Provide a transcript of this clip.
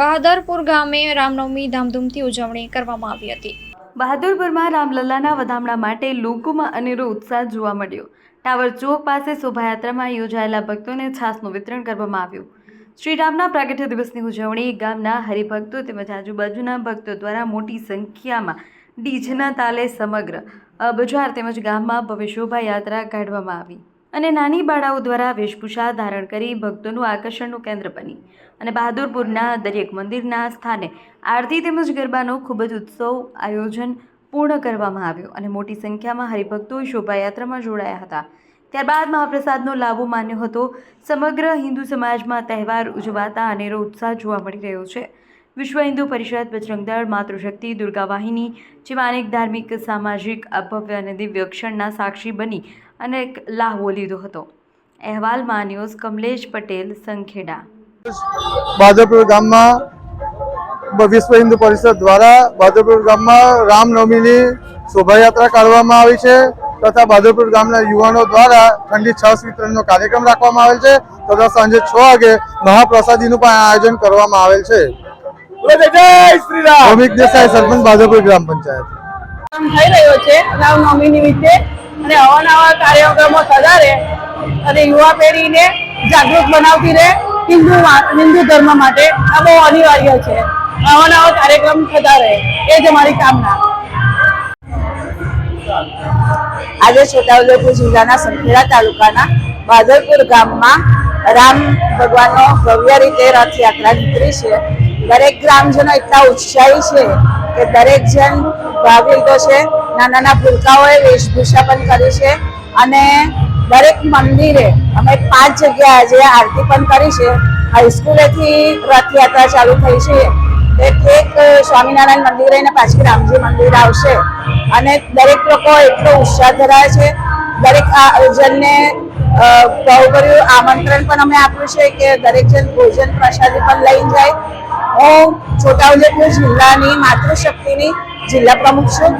બહાદરપુર ગામે રામનવમી ધામધૂમથી ઉજવણી કરવામાં આવી હતી. બહાદુરપુરમાં રામલલ્લાના વધામણા માટે લોકોમાં અનેરો ઉત્સાહ જોવા મળ્યો. ટાવર ચોક પાસે શોભાયાત્રામાં યોજાયેલા ભક્તોને છાસનું વિતરણ કરવામાં આવ્યું. શ્રીરામના પ્રાગટ્ય દિવસની ઉજવણી ગામના હરિભક્તો તેમજ આજુબાજુના ભક્તો દ્વારા મોટી સંખ્યામાં ડીજના તાલે સમગ્ર બજાર તેમજ ગામમાં ભવ્ય શોભાયાત્રા કાઢવામાં આવી. અને નાની બાળાઓ દ્વારા વેશભૂષા ધારણ કરી ભક્તોનું આકર્ષણનું કેન્દ્ર બની. અને બહાદુરપુરના દરેક મંદિરના સ્થાને આરતી તેમજ ગરબાનો ખૂબ જ ઉત્સવ આયોજન પૂર્ણ કરવામાં આવ્યું અને મોટી સંખ્યામાં હરિભક્તો શોભાયાત્રામાં જોડાયા હતા. ત્યારબાદ મહાપ્રસાદનો લાભો માન્યો હતો. સમગ્ર હિન્દુ સમાજમાં તહેવાર ઉજવાતા અનેરો ઉત્સાહ જોવા મળી રહ્યો છે. વિશ્વ હિન્દુ પરિષદ બજરંગદળ, માતૃશક્તિ, દુર્ગા વાહિની જેવા અનેક ધાર્મિક, સામાજિક, અભવ્ય અને દિવ્ય ક્ષણના સાક્ષી બની અનેક લાહવો લીધો હતો. અહેવાલમાં ન્યૂઝ કમલેશ પટેલ, સંખેડા. બાદરપુર ગામમાં વિશ્વ હિન્દુ પરિષદ દ્વારા બાદરપુર ગામમાં રામનવમીની શોભાયાત્રા કાઢવામાં આવી છે તથા બાદરપુર ગામના યુવાનો દ્વારા ઠંડી છાશ વિતરણનો કાર્યક્રમ રાખવામાં આવેલ છે તથા સાંજે છ વાગે મહાપ્રસાદીનું પણ આયોજન કરવામાં આવેલ છે. ભૌમિક દેસાઈ સરપંચ બાદરપુર ગ્રામ પંચાયત. થઈ રહ્યો છે રામનવમી નિમિત્તે અને અવાનવા કાર્યક્રમો થતા રહે. અને યુવા પેઢીને જાગૃત બનાવતી રહે હિન્દુ હિન્દુ ધર્મ માટે. આ બહુ અનિવાર્ય છે. અવાનવા કાર્યક્રમ થતા રહે. એ જ અમારી કામના. આજે છોટાઉદેપુર જિલ્લાના સંખેડા તાલુકાના બાદરપુર ગામમાં રામ ભગવાનનો ભવ્ય રીતે રથયાત્રા નીકળી છે. દરેક ગ્રામજનો એટલા ઉત્સાહી છે કે દરેક જણ ભાગ લીધો છે. નાના નાના ભૂલકાઓએ વેશભૂષા પણ કરી છે અને દરેક મંદિરે અમે પાંચ જગ્યાએ આજે આરતી પણ કરી છે. હાઈસ્કૂલેથી રથયાત્રા ચાલુ થઈ છે. ઠેક સ્વામિનારાયણ મંદિરે અને પાછી રામજી મંદિર આવશે. અને દરેક લોકો એટલો ઉત્સાહ ધરાવે છે. દરેક જણને અ, બહુભર્યું આમંત્રણ પણ અમે આપ્યું છે કે દરેક જણ ભોજન પ્રસાદી પણ લઈ જાય. હું છોટાઉદેપુર જિલ્લાની માતૃશક્તિની જિલ્લા પ્રમુખ છું.